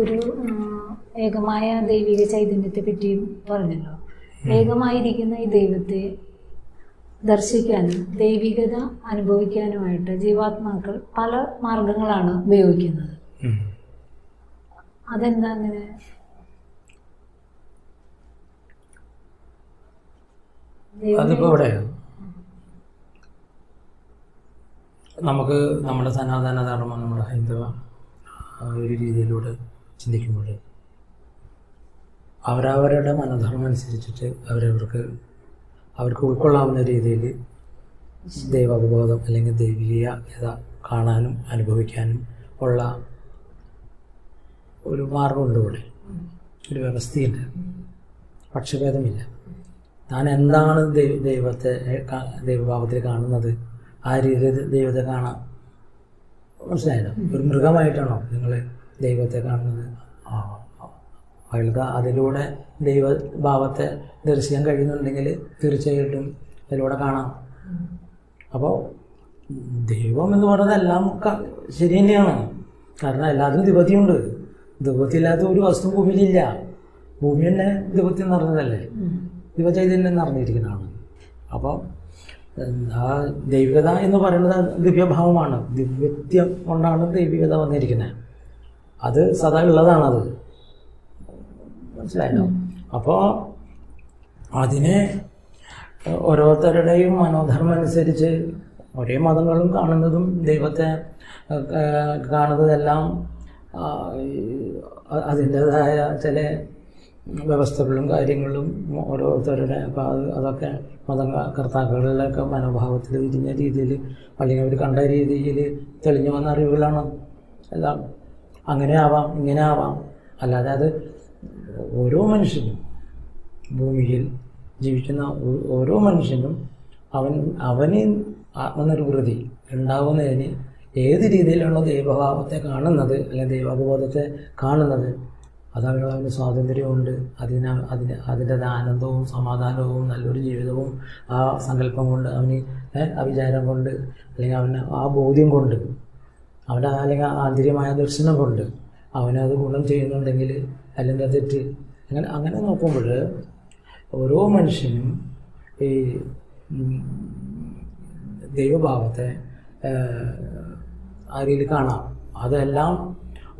ഒരു ഏകമായ ദൈവിക ചൈതന്യത്തെ പറ്റിയും പറഞ്ഞല്ലോ ഏകമായിരിക്കുന്ന ഈ ദൈവത്തെ ദർശിക്കാനും ദൈവികത അനുഭവിക്കാനുമായിട്ട് ജീവാത്മാക്കൾ പല മാർഗങ്ങളാണ് ഉപയോഗിക്കുന്നത്. അതെന്താ അങ്ങനെ? ഇവിടെ നമുക്ക് നമ്മുടെ സനാതന ധർമ്മം നമ്മുടെ ഹൈന്ദവ ഒരു രീതിയിലൂടെ ചിന്തിക്കുമ്പോൾ അവരവരുടെ മനോധർമ്മം അനുസരിച്ചിട്ട് അവരവർക്ക് അവർക്ക് ഉൾക്കൊള്ളാവുന്ന രീതിയിൽ ദൈവബോധം അല്ലെങ്കിൽ ദൈവീയത കാണാനും അനുഭവിക്കാനും ഉള്ള ഒരു മാർഗമുണ്ട് ഇവിടെ. ഒരു വ്യവസ്ഥയുണ്ട്. പക്ഷഭേദമില്ല. താൻ എന്താണ് ദൈവ ദൈവത്തെ ദൈവഭാവത്തിൽ കാണുന്നത്? ആ രീതിയിൽ ദൈവത്തെ കാണാം. മനസ്സിലായല്ലോ. ഒരു മൃഗമായിട്ടാണോ നിങ്ങൾ ദൈവത്തെ കാണുന്നത്. അയാൾക്ക് അതിലൂടെ ദൈവഭാവത്തെ ദർശിക്കാൻ കഴിയുന്നുണ്ടെങ്കിൽ തീർച്ചയായിട്ടും അതിലൂടെ കാണാം. അപ്പോൾ ദൈവം എന്ന് പറയുന്നത് എല്ലാം ശരി തന്നെയാണ്. കാരണം എല്ലാത്തിനും ദിവത്തിയുണ്ട് ദിവത്തിയില്ലാത്ത ഒരു വസ്തു ഭൂമിയിലില്ല. ഭൂമി തന്നെ ദിവത്തി നിറഞ്ഞതല്ലേ? ദിവചൈതന്യം നിറഞ്ഞിരിക്കുന്നതാണ്. അപ്പോൾ ആ ദൈവികത എന്ന് പറയുന്നത് ദിവ്യഭാവമാണ്. ദിവ്യത്യം കൊണ്ടാണ് ദൈവികത വന്നിരിക്കുന്നത്. അത് സദാ ഉള്ളതാണത്. മനസ്സിലായല്ലോ? അപ്പോൾ അതിനെ ഓരോരുത്തരുടെയും മനോധർമ്മം അനുസരിച്ച് ഒരേ മതങ്ങളും കാണുന്നതും ദൈവത്തെ കാണുന്നതെല്ലാം അതിന്റെതായ ചില വ്യവസ്ഥകളും കാര്യങ്ങളും ഓരോരുത്തരുടെ അപ്പോൾ അത് അതൊക്കെ മതകർത്താക്കളിലൊക്കെ മനോഭാവത്തിൽ തിരിഞ്ഞ രീതിയിൽ അല്ലെങ്കിൽ അവർ കണ്ട രീതിയിൽ തെളിഞ്ഞു വന്ന അറിവുകളാണ്. എല്ലാം അങ്ങനെ ആവാം ഇങ്ങനെ ആവാം. അല്ലാതെ അത് ഓരോ മനുഷ്യനും ഭൂമിയിൽ ജീവിക്കുന്ന ഓരോ മനുഷ്യനും അവൻ അവന് ആത്മനിർവൃതി ഉണ്ടാവുന്നതിന് ഏത് രീതിയിലാണോ ദൈവഭാവത്തെ കാണുന്നത് അല്ലെങ്കിൽ ദൈവബോധത്തെ കാണുന്നത് അത് അവന് സ്വാതന്ത്ര്യമുണ്ട്. അതിന് അതിന് അതിന്റെത് ആനന്ദവും സമാധാനവും നല്ലൊരു ജീവിതവും ആ സങ്കല്പം കൊണ്ട് അവന് ആ വിചാരം കൊണ്ട് അല്ലെങ്കിൽ അവന് ആ ബോധ്യം കൊണ്ട് അവന്റെ അല്ലെങ്കിൽ ആന്തരികമായ ദർശനം കൊണ്ട് അവനത് ഗുണം ചെയ്യുന്നുണ്ടെങ്കിൽ അല്ലെങ്കിൽ തെറ്റ്? അങ്ങനെ അങ്ങനെ നോക്കുമ്പോൾ ഓരോ മനുഷ്യനും ഈ ദൈവഭാവത്തെ ആ രീതിയിൽ കാണാം. അതെല്ലാം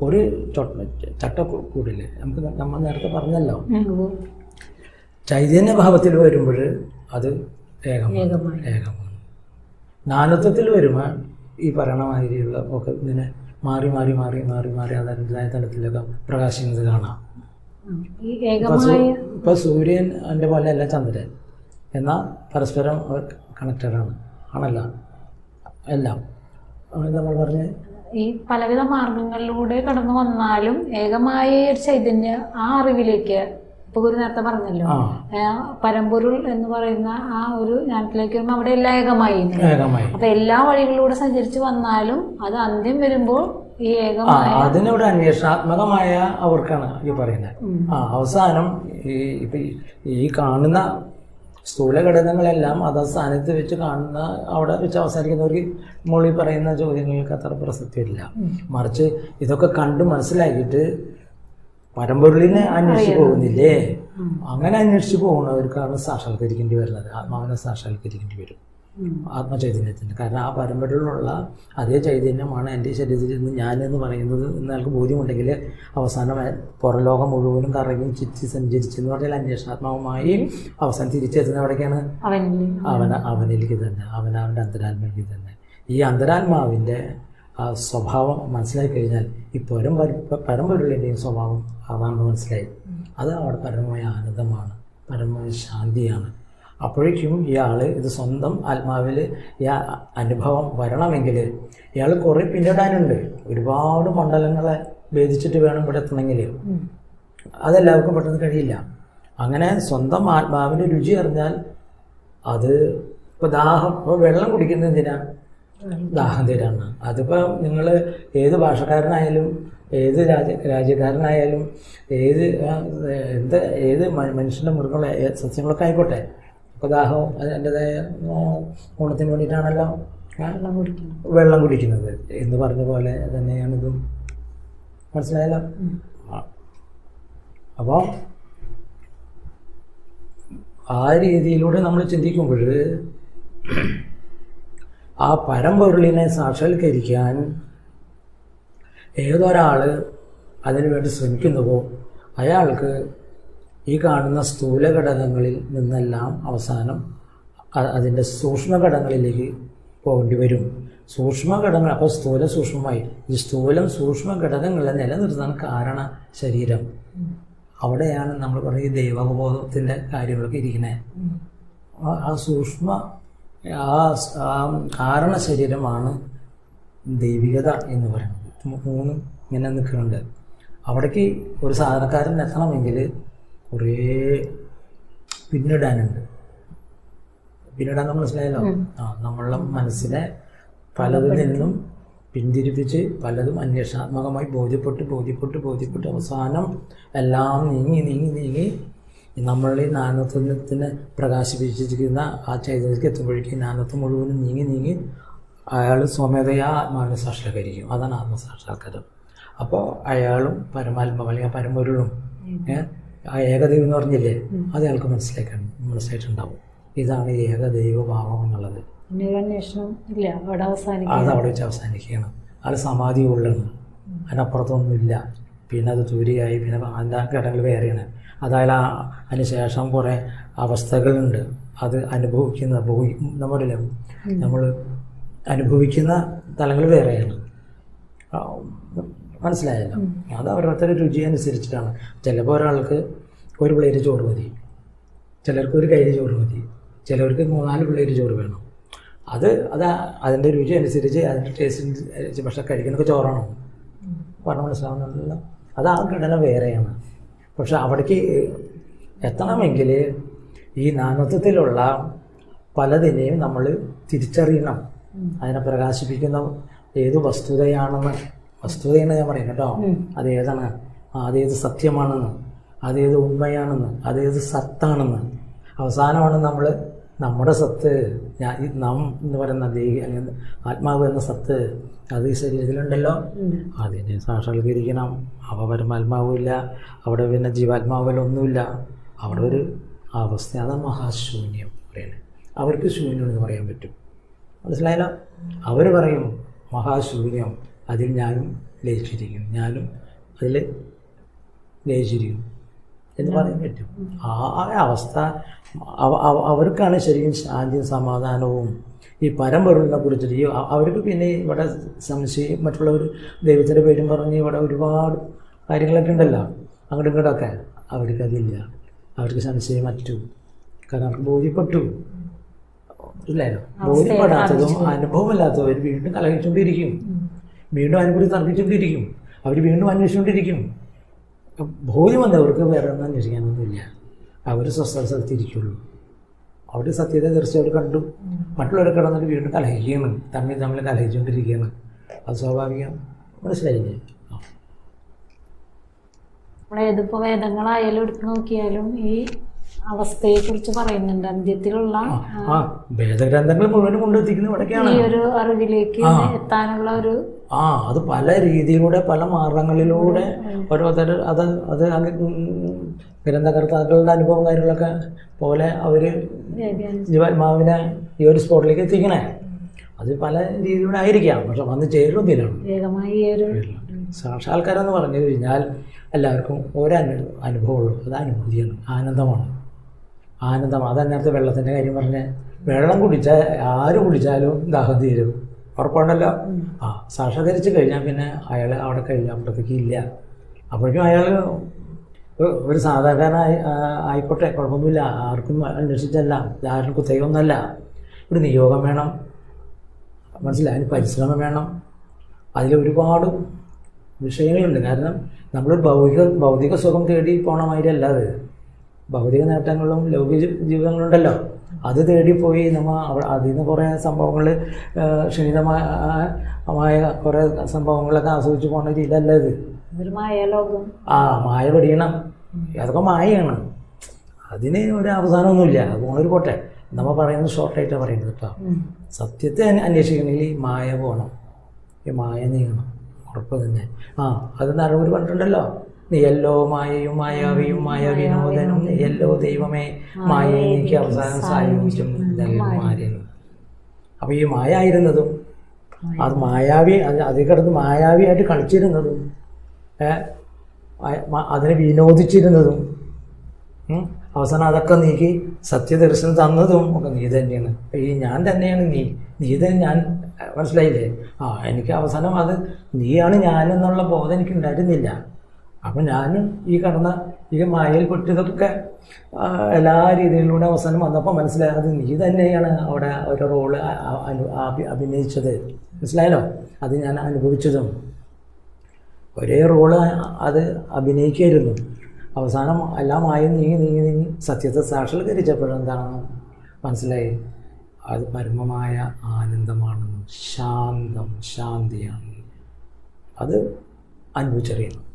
ഒരു ചൊട്ട- ചട്ടക്കൂടിൽ നമുക്ക് നമ്മൾ നേരത്തെ പറഞ്ഞല്ലോ. ചൈതന്യ ചൈതന്യഭാവത്തിൽ വരുമ്പോൾ അത് ഏകമാണ്. ഏകമാണ്. നാനത്വത്തിൽ വരുമ്പോൾ ഈ പറയണ മാതിരിയുള്ള ഒക്കെ ഇങ്ങനെ മാറി മാറി മാറി മാറി മാറി അതിന്റെതായ തലത്തിലൊക്കെ പ്രകാശിക്കുന്നത് കാണാം. ഇപ്പൊ സൂര്യൻ സൂ- പോലെ എന്റെ പോലെയല്ല ചന്ദ്രൻ. എന്നാൽ പരസ്പരം കണക്റ്റഡാണ് ആണല്ല? എല്ലാം. നമ്മൾ പറഞ്ഞ് ഈ പലവിധ മാർഗങ്ങളിലൂടെ കടന്നു വന്നാലും ഏകമായ ഒരു ചൈതന്യ ആ അറിവിലേക്ക് ഇപ്പൊ ഗുരു നേരത്തെ പറഞ്ഞല്ലോ പരമ്പൊരുൾ എന്ന് പറയുന്ന ആ ഒരു ജ്ഞാനത്തിലേക്ക് വരുമ്പോൾ അവിടെ എല്ലാം ഏകമായി. അപ്പൊ എല്ലാ വഴികളിലൂടെ സഞ്ചരിച്ചു വന്നാലും അത് അന്ത്യം വരുമ്പോൾ ഈ ഏകമായ അതിനോട് അന്വേഷണാത്മകമായ അവർക്കാണ് ഈ പറയുന്നത്. ആ അവസാനം ഈ ഇപ്പൊ ഈ- ഈ കാണുന്ന സ്ഥൂല ഘടകങ്ങളെല്ലാം അത് സ്ഥാനത്ത് വെച്ച് കാണുന്ന അവിടെ വെച്ച് അവസാനിക്കുന്ന ഒരു മൊഴി പറയുന്ന ചോദ്യങ്ങൾക്ക് അത്ര പ്രസക്തിയില്ല. മറിച്ച് ഇതൊക്കെ കണ്ട് മനസ്സിലാക്കിയിട്ട് പരമ്പൊരുളിനെ അന്വേഷിച്ച് പോകുന്നില്ലേ? അങ്ങനെ അന്വേഷിച്ച് പോകുന്നവർക്കാണ് സാക്ഷാത്കരിക്കേണ്ടി വരുന്നത്. ആത്മാവിനെ സാക്ഷാത്കരിക്കേണ്ടി വരും. ആത്മചൈതന്യത്തിന്. കാരണം ആ പരമ്പരയിലുള്ള അതേ ചൈതന്യമാണ് എന്റെ ശരീരത്തിൽ നിന്ന് ഞാനെന്ന് പറയുന്നത് എന്നയാൾക്ക് ബോധ്യമുണ്ടെങ്കിൽ അവസാനം അയാൾ പുറം ലോകം മുഴുവനും കറങ്ങി ചുറ്റി സഞ്ചരിച്ചെന്ന് പറഞ്ഞാൽ അന്വേഷണാത്മകമായി അവസാനം തിരിച്ചെത്തുന്ന എവിടേക്കാണ്? അവൻ അവന അവനിലേക്ക് തന്നെ. അവൻ അവന്റെ അന്തരാത്മയിലേക്ക് തന്നെ. ഈ അന്തരാത്മാവിന്റെ ആ സ്വഭാവം മനസ്സിലാക്കി കഴിഞ്ഞാൽ ഇപ്പോഴും പരമ്പരയുടെയും സ്വഭാവം അതാണ് മനസ്സിലായി അത് അവിടെ പരമമായ ആനന്ദമാണ്. പരമമായ ശാന്തിയാണ്. അപ്പോഴേക്കും ഇയാൾ ഇത് സ്വന്തം ആത്മാവിൽ ഈ അനുഭവം വരണമെങ്കിൽ ഇയാൾ കുറേ പിന്നിടാനുണ്ട് ഒരുപാട് മണ്ഡലങ്ങളെ ഭേദിച്ചിട്ട് വേണം ഇവിടെ എത്തണമെങ്കിൽ. അതെല്ലാവർക്കും പെട്ടെന്ന് കഴിയില്ല. അങ്ങനെ സ്വന്തം ആത്മാവിന്റെ രുചി അറിഞ്ഞാൽ അത് ഇപ്പോൾ ദാഹം ഇപ്പോൾ വെള്ളം കുടിക്കുന്നത് എന്തിനാ? ദാഹം തീരാണ് അതിപ്പോൾ നിങ്ങൾ ഏത് ഭാഷക്കാരനായാലും ഏത് രാജ്യ രാജ്യക്കാരനായാലും ഏത് എന്ത് ഏത് മനുഷ്യന്റെ മനുഷ്യന്റെ മൃഗങ്ങളെ സസ്യങ്ങളൊക്കെ ആയിക്കോട്ടെ. ദാഹം അതിന്റെതായ ഗുണത്തിന് വേണ്ടിയിട്ടാണല്ലോ വെള്ളം കുടിക്കുന്നത് വെള്ളം കുടിക്കുന്നത് എന്ന് പറഞ്ഞ പോലെ തന്നെയാണിതും മനസ്സിലായല്ലോ? അപ്പോൾ ആ. രീതിയിലൂടെ നമ്മൾ ചിന്തിക്കുമ്പോൾ ആ പരമ്പൊരുളിനെ സാക്ഷാത്കരിക്കാൻ ഏതൊരാൾ അതിനുവേണ്ടി ശ്രമിക്കുന്നുവോ അയാൾക്ക് ഈ കാണുന്ന സ്ഥൂല ഘടകങ്ങളിൽ നിന്നെല്ലാം അവസാനം അതിന്റെ സൂക്ഷ്മ ഘടകങ്ങളിലേക്ക് പോകേണ്ടി വരും. സൂക്ഷ്മ ഘടകങ്ങൾ അപ്പോൾ സ്ഥൂല സൂക്ഷ്മമായി. ഈ സ്ഥൂലം സൂക്ഷ്മ ഘടകങ്ങളെ നിലനിർത്താൻ കാരണ ശരീരം. അവിടെയാണ് നമ്മൾ പറയുന്ന ദൈവബോധത്തിന്റെ കാര്യങ്ങളൊക്കെ ഇരിക്കുന്നത് ആ- സൂക്ഷ്മ ആ കാരണ ശരീരമാണ് ദൈവികത എന്ന് പറയുന്നത്. മൂന്നും ഇങ്ങനെ നിൽക്കുന്നുണ്ട്. അവിടേക്ക് ഒരു സാധാരണക്കാരൻ എത്തണമെങ്കിൽ കുറേ പിന്നിടാനുണ്ട്. പിന്നിടാൻ മനസ്സിലായല്ലോ? ആ നമ്മളുടെ മനസ്സിനെ പലതിൽ നിന്നും പിന്തിരിപ്പിച്ച് പലതും അന്വേഷണാത്മകമായി ബോധ്യപ്പെട്ട് ബോധ്യപ്പെട്ട് ബോധ്യപ്പെട്ട് അവസാനം എല്ലാം നീങ്ങി നീങ്ങി നീങ്ങി നമ്മളുടെ ഈ നാനത്വത്തിന് പ്രകാശിപ്പിച്ചിരിക്കുന്ന ആ ചൈതന്യത്തിലേക്ക് എത്തുമ്പോഴേക്കും നാനത്വം മുഴുവനും നീങ്ങി നീങ്ങി അയാൾ സ്വമേധയാ ആത്മാവിനെ സാക്ഷാത്കരിക്കും. അതാണ് ആത്മസാക്ഷാത്കാരം. അപ്പോൾ അയാളും പരമാത്മാവ് അല്ലെങ്കിൽ പരമ്പൊരുളും പരമൊരുളും ഏ, ആ ഏകദൈവം എന്ന് പറഞ്ഞില്ലേ? അത് അയാൾക്ക് മനസ്സിലാക്കാൻ മനസ്സിലായിട്ടുണ്ടാവും. ഇതാണ് ഏകദൈവ ഭാവം എന്നുള്ളത് ഇല്ല. അവിടെ അവസാനിക്കും. അത് അവിടെ വെച്ച് അവസാനിക്കുകയാണ്. അത് സമാധി ഉള്ളാണ് അതിനപ്പുറത്തൊന്നുമില്ല പിന്നെ അത് ദൂരിയായി. പിന്നെ അതിന്റെ ഘടകങ്ങൾ വേറെയാണ്. അതായത് ആ അതിന് ശേഷം കുറേ അവസ്ഥകളുണ്ട്. അത് അനുഭവിക്കുന്ന നമ്മുടെ നമ്മൾ അനുഭവിക്കുന്ന തലങ്ങൾ വേറെയാണ്. മനസ്സിലായല്ലോ. അത് അവരുടെ രുചി അനുസരിച്ചിട്ടാണ്. ചിലപ്പോൾ ഒരാൾക്ക് ഒരു പ്ലേറ്റ് ചോറ് മതി. ചിലർക്ക് ഒരു കയ്യിൽ ചോറ് മതി. ചിലർക്ക് മൂന്നാൽ പ്ലേറ്റ് ചോറ് വേണം. അത് അത് അതിന്റെ രുചി അനുസരിച്ച് അതിന്റെ ടേസ്റ്റ് അനുസരിച്ച് പക്ഷെ കഴിക്കുന്നൊക്കെ ചോറാണോ. പറഞ്ഞ മനസ്സിലാവുന്നുണ്ടല്ലോ. അത് ആ ഘടന വേറെയാണ്. പക്ഷെ അവിടേക്ക് എത്തണമെങ്കിൽ ഈ നാനത്വത്തിലുള്ള പലതിനെയും നമ്മൾ തിരിച്ചറിയണം. അതിനെ പ്രകാശിപ്പിക്കുന്ന ഏത് വസ്തുതയാണെന്ന് വസ്തുതയെന്ന് ഞാൻ പറയുന്നത് കേട്ടോ. അതേതാണ്? അതേത് സത്യമാണെന്ന് അതേത് ഉണ്മയാണെന്ന് അതേത് സത്താണെന്ന്. അവസാനമാണ് നമ്മൾ നമ്മുടെ സത്ത് ഞാൻ ഈ നാം എന്ന് പറയുന്ന ദേഹി അല്ലെങ്കിൽ ആത്മാവ് എന്ന സത്ത് അത് ഈ ശരീരത്തിലുണ്ടല്ലോ. അതിനെ സാക്ഷാത്കരിക്കണം. അവ പരമാത്മാവുമില്ല. അവിടെ പിന്നെ ജീവാത്മാവിലൊന്നുമില്ല അവിടെ ഒരു അവസ്ഥ അതാണ് മഹാശൂന്യം പറയുന്നത് അവർക്ക് ശൂന്യം എന്ന് പറയാൻ പറ്റും. മനസ്സിലായല്ലോ? അവർ പറയും മഹാശൂന്യം. അതിൽ ഞാനും ലയിച്ചിരിക്കുന്നു ഞാനും അതിൽ ലയിച്ചിരിക്കുന്നു എന്ന് പറയാൻ പറ്റും. ആ അവസ്ഥ അവ- അവ- അവർക്കാണ് ശരിക്കും ശാന്തിയും സമാധാനവും. ഈ പരമ്പൊരുളിനെ കുറിച്ചിട്ട് ഈ അവർക്ക് പിന്നെ ഇവിടെ സംശയം മറ്റുള്ളവർ ദൈവത്തിന്റെ പേരും പറഞ്ഞ് ഇവിടെ ഒരുപാട് കാര്യങ്ങളൊക്കെ ഉണ്ടല്ലോ. അങ്ങോട്ടും ഇങ്ങോട്ടൊക്കെ. അവർക്ക് അതില്ല. അവർക്ക് സംശയം മറ്റു കാരണം അവർക്ക് ബോധ്യപ്പെട്ടു. ഇല്ലല്ലോ? ബോധ്യപ്പെടാത്തതും അനുഭവമില്ലാത്തവർ വീണ്ടും കലഹിച്ചുകൊണ്ടിരിക്കും. വീണ്ടും അതിനെക്കുറിച്ച് തർക്കിച്ചുകൊണ്ടിരിക്കും. അവർ വീണ്ടും അന്വേഷിച്ചുകൊണ്ടിരിക്കും. ബോധ്യം അവർക്ക് വേറെ ഒന്നും അന്വേഷിക്കാനൊന്നുമില്ല. അവർ സ്വസ്ഥ സ്ഥലത്തിരിക്കുള്ളൂ. അവിടെ സത്യത തീർച്ചയായിട്ടും അവർ കണ്ടു. മറ്റുള്ളവരെ കിടന്നിട്ട് വീണ്ടും കലഹിക്കുകയാണ്. തമ്മിൽ തമ്മിൽ കലഹിച്ചുകൊണ്ടിരിക്കുകയാണ്. അത് സ്വാഭാവികം. മനസ്സിലായില്ലേ? ഏതിപ്പോ വേദങ്ങളായാലും എടുത്തു നോക്കിയാലും ഈ അവസ്ഥയെ കുറിച്ച് പറയുന്നുണ്ട്. അന്ത്യത്തിലുള്ള വേദഗ്രന്ഥങ്ങൾ മുഴുവനും കൊണ്ടെത്തിക്കുന്നത് ഈ ഒരു അറിവിലേക്ക് എത്താനുള്ള ഒരു ആ അത് പല രീതിയിലൂടെ പല മാർഗങ്ങളിലൂടെ ഓരോരുത്തർ അത് അത് അങ്ങ് ഗ്രന്ഥകർത്താക്കളുടെ അനുഭവം കാര്യങ്ങളൊക്കെ പോലെ അവർ ജീവാത്മാവിനെ ഈ ഒരു സ്പോട്ടിലേക്ക് എത്തിക്കണേ. അത് പല രീതിയിലൂടെ ആയിരിക്കാം പക്ഷെ വന്ന് ചേരുന്നില്ല. വേഗമായി ഈ ഒരു സാക്ഷാത്കാരം പറഞ്ഞു കഴിഞ്ഞാൽ എല്ലാവർക്കും ഒരു അനു അനുഭവമുള്ളൂ. അത് അനുഭൂതിയാണ് ആനന്ദമാണ്. ആനന്ദം അതാ നേരത്തെ വെള്ളത്തിന്റെ കാര്യം പറഞ്ഞ വെള്ളം കുടിച്ചാൽ ആര് കുടിച്ചാലും ദാഹം തീരും. ഉറപ്പുണ്ടല്ലോ ആ സാക്ഷാത്കരിച്ച് കഴിഞ്ഞാൽ പിന്നെ അയാൾ അവിടെ കഴിഞ്ഞാൽ അപ്പുറത്തേക്ക് ഇല്ല. അപ്പോഴേക്കും അയാൾ ഒരു സാധാരണ ആയിക്കോട്ടെ കുഴപ്പമൊന്നുമില്ല. ആർക്കും അന്വേഷിച്ചല്ല ആരും കുത്തകയൊന്നല്ല ഒരു നിയോഗം വേണം. മനസ്സിലായി? അതിന് പരിശ്രമം വേണം. അതിൽ ഒരുപാട് വിഷയങ്ങളുണ്ട്. കാരണം നമ്മൾ ഭൗതിക ഭൗതിക സുഖം തേടി പോണമാതിരി അല്ലാതെ ഭൗതിക നേട്ടങ്ങളും ലൗകിക ജീവിതങ്ങളുണ്ടല്ലോ. അത് തേടിപ്പോയി പോയി നമ്മൾ അതിൽ നിന്ന് കുറേ സംഭവങ്ങൾ ക്ഷണിതമായ മായ കുറേ സംഭവങ്ങളൊക്കെ ആസ്വദിച്ച് പോകുന്ന രീതിയിലല്ല ഇത്. ആ മായ പഠിക്കണം അതൊക്കെ മായയാണ്. അതിന് ഒരു അവസാനമൊന്നുമില്ല. അത് പോണൊരു പോട്ടെ. നമ്മൾ പറയുന്നത് ഷോർട്ടായിട്ടാണ് പറയുന്നത് കേട്ടോ സത്യത്തെ അന്വേ- അന്വേഷിക്കണമെങ്കിൽ ഈ മായ പോകണം ഈ മായ നീങ്ങണം. ഉറപ്പ് തന്നെ. ആ അത് നരവൂർ പറഞ്ഞിട്ടുണ്ടല്ലോ. നീയല്ലോ മായയും മായാവിയും മായ വിനോദനും നീയല്ലോ ദൈവമേ മായയെ എനിക്ക് അവസാനം സായുജ്യം അപ്പൊ അപ്പോൾ ഈ മായ ആയിരുന്നതും അത് മായാവി അത് അതിൽ കിടന്ന് മായാവിയായിട്ട് കളിച്ചിരുന്നതും അതിനെ വിനോദിച്ചിരുന്നതും അവസാനം അതൊക്കെ നീക്കി സത്യദർശനം തന്നതും ഒക്കെ നീ തന്നെയാണ്. ഈ ഞാൻ തന്നെയാണ് നീ നീ തന്നെ ഞാൻ മനസ്സിലായില്ലേ? ആ എനിക്ക് അവസാനം അത് നീയാണ് ഞാൻ എന്നുള്ള ബോധം എനിക്ക് ഉണ്ടായിരുന്നില്ല അപ്പം ഞാനും ഈ കടന്ന ഈ മായയിൽ പെട്ടതൊക്കെ എല്ലാ രീതിയിലൂടെ അവസാനം വന്നപ്പോൾ മനസ്സിലായത് നീ തന്നെയാണ് അവിടെ ഒരു റോൾ അഭിനയിച്ചത്. മനസ്സിലായല്ലോ? അത് ഞാൻ അനുഭവിച്ചതും. ഒരേ റോൾ അത് അഭിനയിക്കായിരുന്നു. അവസാനം എല്ലാം ആയി നീങ്ങി നീങ്ങി നീങ്ങി സത്യത്തെ സാക്ഷാത്കരിച്ചപ്പോഴെന്താണെന്ന് മനസ്സിലായി? അത് പരമമായ ആനന്ദമാണെന്നും ശാന്തം ശാന്തിയാണ്. അത് അനുഭവിച്ചറിയണം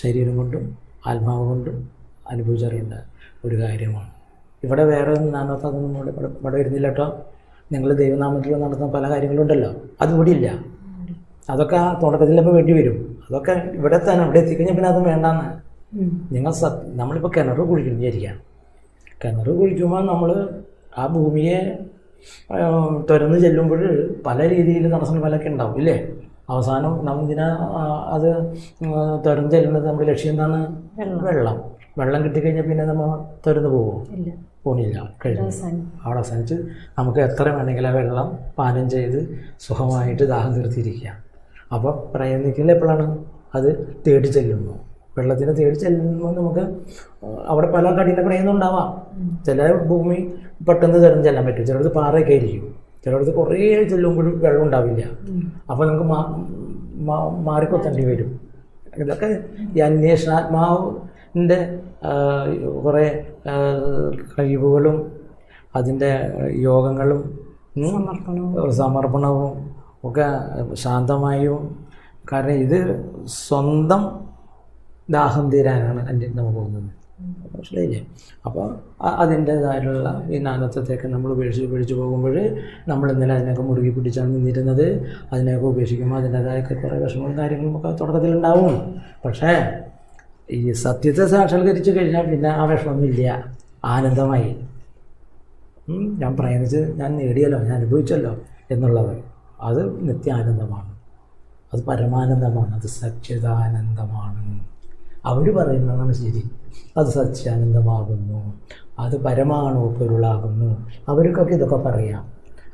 ശരീരം കൊണ്ടും ആത്മാവ് കൊണ്ടും അനുഭവിച്ചറിയേണ്ട ഒരു കാര്യമാണ്. ഇവിടെ വേറെ നാനത്തെ അതൊന്നും ഇവിടെ ഇവിടെ വരുന്നില്ല കേട്ടോ. നിങ്ങൾ ദൈവനാമത്തിൽ നടത്തുന്ന പല കാര്യങ്ങളുണ്ടല്ലോ. അതിവിടെ ഇല്ല അതൊക്കെ ആ തുടക്കത്തിലപ്പോൾ വേണ്ടി വരും. അതൊക്കെ ഇവിടെ തന്നെ ഇവിടെ എത്തിക്കഴിഞ്ഞാൽ പിന്നെ അതും വേണ്ടാന്ന്. നിങ്ങൾ സത് നമ്മളിപ്പോൾ കിണർ കുഴിക്കുന്നു വിചാരിക്കാം കിണർ കുഴിക്കുമ്പോൾ നമ്മൾ ആ ഭൂമിയെ തുരന്ന് ചെല്ലുമ്പോൾ പല രീതിയിൽ തടസ്സങ്ങളൊക്കെ ഉണ്ടാവും ഇല്ലേ? അവസാനം നമ്മിതിനെ അത് തുരന്ന് ചെല്ലുന്നത് നമ്മുടെ ലക്ഷ്യം എന്താണ്? വെള്ളം. വെള്ളം. കിട്ടിക്കഴിഞ്ഞാൽ പിന്നെ നമ്മൾ തുരന്ന് പോകുമോ പോണില്ല. കഴിഞ്ഞു. അവിടെ അവസാനിച്ച് നമുക്ക് എത്ര വേണമെങ്കിൽ ആ വെള്ളം പാനം ചെയ്ത് സുഖമായിട്ട് ദാഹം തീർത്തിരിക്കാം. അപ്പോൾ പ്രയത്നിക്കുന്നത് എപ്പോഴാണ് അത് തേടി ചെല്ലുന്നു? വെള്ളത്തിനെ തേടി ചെല്ലുമ്പോൾ നമുക്ക് അവിടെ പല കഠിന പ്രയത്നം ഉണ്ടാവാം ചില ഭൂമി പെട്ടെന്ന് തരം ചെല്ലാൻ പറ്റും. ചിലത് പാറയൊക്കെ ആയിരിക്കും. ചിലടത്ത് കുറേ ചെല്ലുമ്പോഴും വെള്ളം ഉണ്ടാവില്ല. അപ്പോൾ നമുക്ക് മാറിക്കൊത്തേണ്ടി വരും. ഇതൊക്കെ ഈ അന്വേഷണാത്മാവിന്റെ കുറേ കഴിവുകളും അതിന്റെ യോഗങ്ങളും സമർപ്പണവും. സമർപ്പണവും ഒക്കെ ശാന്തമായും. കാരണം ഇത് സ്വന്തം ദാഹം തീരാനാണ് അന്യം നമ്മൾ പോകുന്നത്. മനസ്സിലായില്ലേ? അപ്പോൾ അതിന്റേതായിട്ടുള്ള ഈ നാനത്വത്തെയൊക്കെ നമ്മൾ ഉപേക്ഷിച്ച് ഉപേക്ഷിച്ച് പോകുമ്പോൾ നമ്മൾ ഇന്നലെ അതിനൊക്കെ മുറുകി പിടിച്ചാണ് നിന്നിരുന്നത്. അതിനെയൊക്കെ ഉപേക്ഷിക്കുമ്പോൾ അതിന്റേതായൊക്കെ കുറേ വിഷമങ്ങളും കാര്യങ്ങളും ഒക്കെ തുടക്കത്തിലുണ്ടാവും പക്ഷേ ഈ സത്യത്തെ സാക്ഷാത്കരിച്ച് കഴിഞ്ഞാൽ പിന്നെ ആ വിഷമമില്ല ആനന്ദമായി. ഞാൻ പ്രയണിച്ച് ഞാൻ നേടിയല്ലോ ഞാൻ അനുഭവിച്ചല്ലോ എന്നുള്ളത്. അത് നിത്യാനന്ദമാണ്. അത് പരമാനന്ദമാണ്. അത് സച്ചിദാനന്ദമാണ്. അവർ പറയുന്നതാണ് ശരി. അത് സത്യാനന്ദമാകുന്നു അത് പരമാണു പൊരുളാകുന്നു. അവർക്കൊക്കെ ഇതൊക്കെ പറയാം.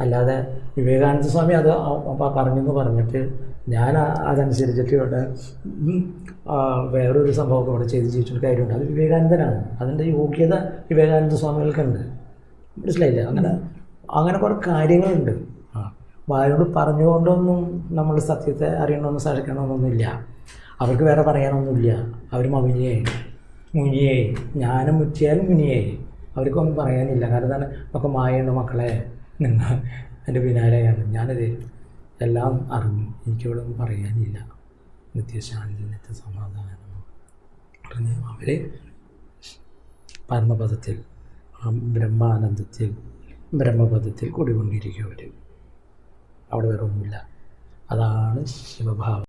അല്ലാതെ വിവേകാനന്ദ സ്വാമി അത് പറഞ്ഞെന്ന് പറഞ്ഞിട്ട് ഞാൻ അതനുസരിച്ചിട്ട് ഇവിടെ വേറൊരു സംഭവമൊക്കെ ഇവിടെ ചെയ്ത് ജീവിച്ചൊരു കാര്യമുണ്ട്. അത് വിവേകാനന്ദനാണ്. അതിന്റെ യോഗ്യത വിവേകാനന്ദ സ്വാമികൾക്കുണ്ട്. മനസ്സിലായില്ല? അങ്ങനെ അങ്ങനെ കുറേ കാര്യങ്ങളുണ്ട്. ആ അതിനോട് പറഞ്ഞുകൊണ്ടൊന്നും നമ്മൾ സത്യത്തെ അറിയണമെന്ന് സാധിക്കണമെന്നൊന്നുമില്ല. അവർക്ക് വേറെ പറയാനൊന്നുമില്ല. അവർ മവിനിയായി മുനിയായി ജ്ഞാനം മുറ്റിയാലും മുനിയായി അവർക്കൊന്നും പറയാനില്ല. കാരണം എന്താണ്? ഒക്കെ മായയുണ്ട് മക്കളെ. നിങ്ങൾ എന്റെ പിന്നാലെയാണ്. ഞാനത് എല്ലാം അറിഞ്ഞു. എനിക്കിവിടെ ഒന്നും പറയാനില്ല. നിത്യശാന്തി നിത്യസമാധാനം പറഞ്ഞ് അവർ പരമപദത്തിൽ ബ്രഹ്മാനന്ദത്തിൽ ബ്രഹ്മപദത്തിൽ കൂടിക്കൊണ്ടിരിക്കും അവർ അവിടെ വേറെ ഒന്നുമില്ല അതാണ് ശിവഭാവം.